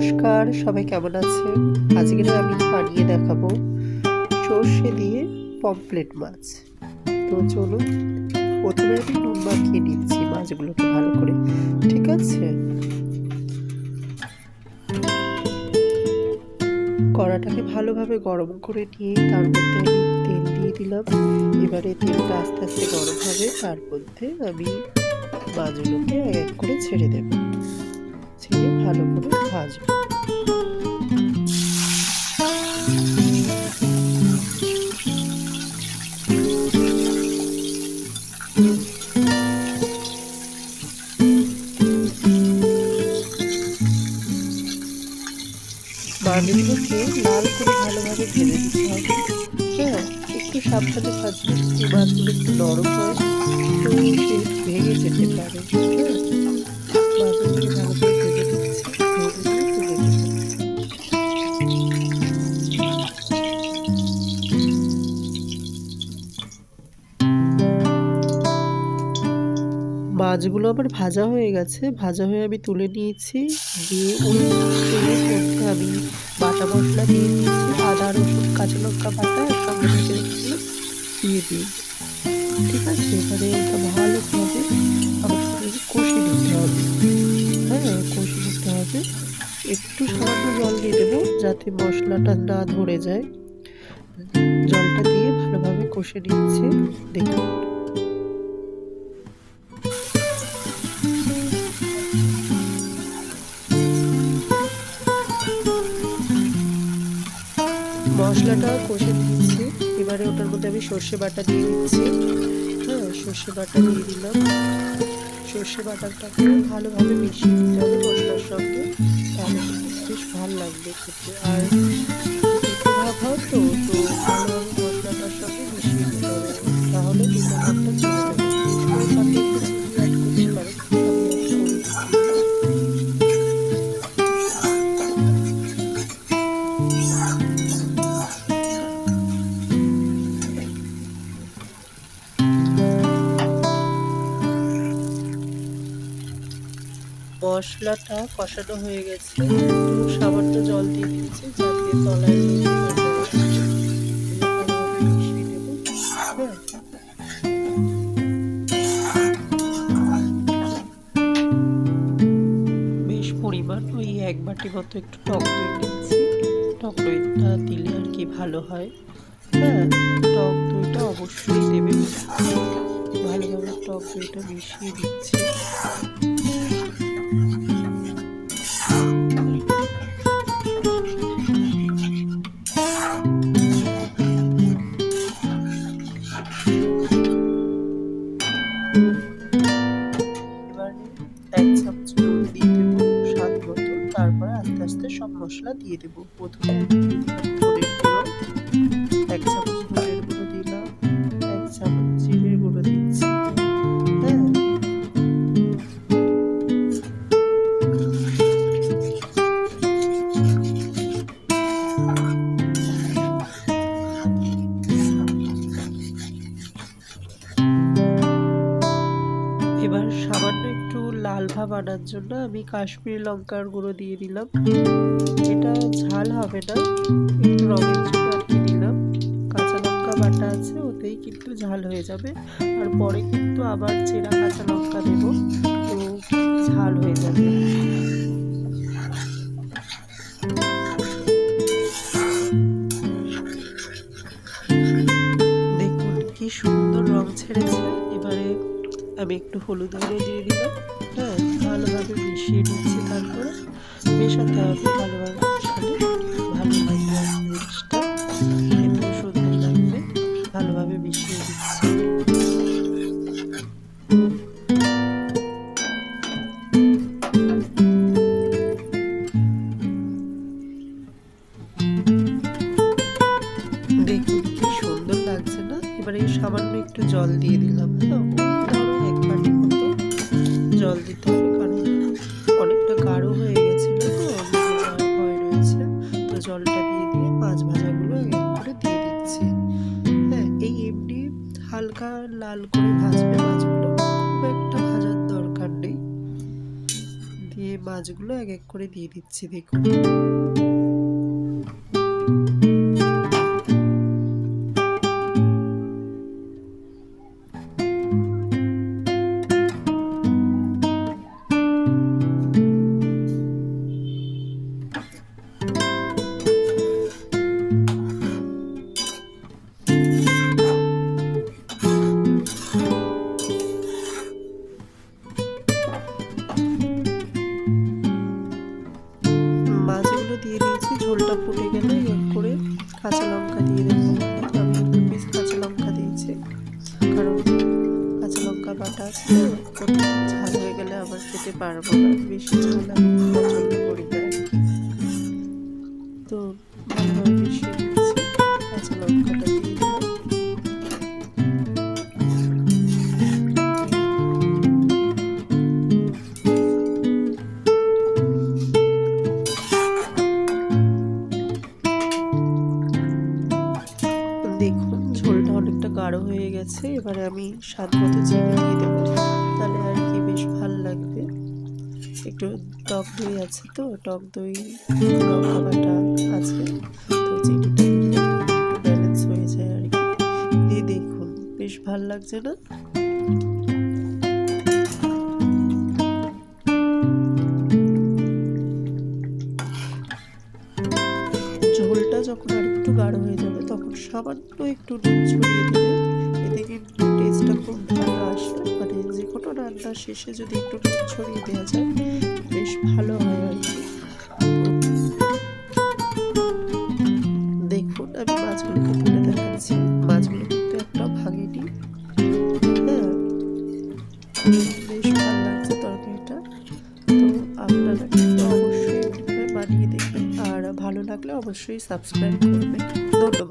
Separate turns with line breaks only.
নমস্কার, সবাই কেমন আছেন? আজকে আমি বানিয়ে দেখাবো সর্ষে দিয়ে পমপ্লেট মাছ। তো চলুন, প্রথমে আমি নুন মাখিয়ে নিচ্ছি মাছগুলোকে ভালো করে, ঠিক আছে? কড়াটাকে ভালোভাবে গরম করে নিয়ে তার মধ্যে আমি তেল দিয়ে দিলাম। এবারে তেলটা আস্তে আস্তে গরম হবে, তার মধ্যে আমি মাছগুলোকে এক এক করে ছেড়ে দেবো। ছেড়ে ভালো করে ভাজবো। মাছগুলোকে লাল করে ভালোভাবে ভেজে দিতে হবে। হ্যাঁ একটু সাবধানে ভাজবে এই মাছগুলো একটু নরম হয়। তো সে ভেঙে যেতে পারে। হ্যাঁ মাছগুলোকে ভালো মাছগুলো আমার ভাজা হয়ে গেছে। ভাজা হয়ে আমি তুলে নিয়েছি। দিয়ে ওই আমি বাটা মশলা দিয়ে দিয়েছি, আদা, রসুন, কাঁচা লঙ্কা বাটা সঙ্গে দিয়ে দিই। ঠিক আছে, এবারে এটা ভালোভাবে সঙ্গে কষে নিতে হবে। হ্যাঁ কষে নিতে হবে। একটু সামান্য জল দিয়ে দেবো যাতে মশলাটা না ধরে যায়। জলটা দিয়ে ভালোভাবে কষে নিচ্ছে। দেখুন। মশলাটা কষে দিচ্ছি এবারে ওটার মধ্যে আমি সর্ষে বাটা দিয়ে দিচ্ছি। হ্যাঁ সর্ষে বাটা দিয়ে দিলাম। সর্ষে বাটাটাকে ভালোভাবে মিশিয়ে দিতে হবে মশলার সঙ্গে। তাহলে বেশ ভালো লাগবে খেতে। আর মশলাটা কষানো হয়ে গেছে। সামান্য জল দিয়ে দিচ্ছি যাতে তলায়। বেশ পরিমাণ ওই এক বাটি মতো একটু টক দই নিচ্ছি টক দইটা দিলে আর কি ভালো হয়। হ্যাঁ টক দইটা অবশ্যই দেবেন। ভালোভাবে টক দইটা মিশিয়ে দিচ্ছি। দিয়ে আনার জন্য আমি কাশ্মীরি লঙ্কার গুঁড়ো দিয়ে দিলাম। এটা ঝাল হবে না, একটু রঙের জন্য আর কি দিলাম। কাঁচা লঙ্কা বাটা আছে, ওতেই কিন্তু ঝাল হয়ে যাবে। আর পরে কিন্তু আবার চেরা কাঁচা লঙ্কা দেবো, তো ঝাল হয়ে যাবে। দেখুন, কি সুন্দর রং ছেড়েছে। এবারে আমি একটু হলুদ গুঁড়ো দিয়ে দিলাম। মিশিয়ে নিচ্ছি তারপরে মেশাতে হবে ভালোভাবে ভালো লাগবে সুন্দর লাগবে, ভালোভাবে মিশিয়ে দিচ্ছি। দেখুন, কি সুন্দর লাগছে না? এবারে সামান্য একটু জল দিয়ে দিলাম হ্যাঁ? মতো জল দিতে হবে। হালকা লাল করে ভাজবে মাছগুলো। খুব একটা ভাজার দরকার নেই। দিয়ে মাছগুলো এক এক করে দিয়ে দিচ্ছি, দেখুন। ঝোলটা ফুটে গেলে এক করে কাঁচা লঙ্কা দিয়ে দেবো। আমি কাঁচা লঙ্কা দিয়েছি, কারণ কাঁচা লঙ্কা বাটা ঝাল হয়ে গেলে আবার খেতে পারব না, বেশি ঝাল এবারে আমি স্বাদ মতো চিনি দিয়ে দেবো। তাহলে আর কি বেশ ভালো লাগবে। একটু টক দই আছে তো, টক দই আছে। তো ব্যালেন্স হয়ে যায় আর কি। দিয়ে দেখুন, বেশ ভালো লাগছে না? ঝোলটা যখন আর একটু গাঢ় হয়ে যাবে, তখন সামান্য একটু শেষে যদি একটু ছড়িয়ে দেওয়া যায়, বেশ ভালো হয় আর কি। দেখুন, আমি মাছগুলোকে তুলে দেখাচ্ছি। মাছগুলো কিন্তু একটা ভাঙেনি। হ্যাঁ বেশ ভালো লাগছে তরকারিটা। তো আপনারা কিন্তু অবশ্যই বানিয়ে দেখবেন। আর ভালো লাগলে অবশ্যই সাবস্ক্রাইব করবেন। ধন্যবাদ।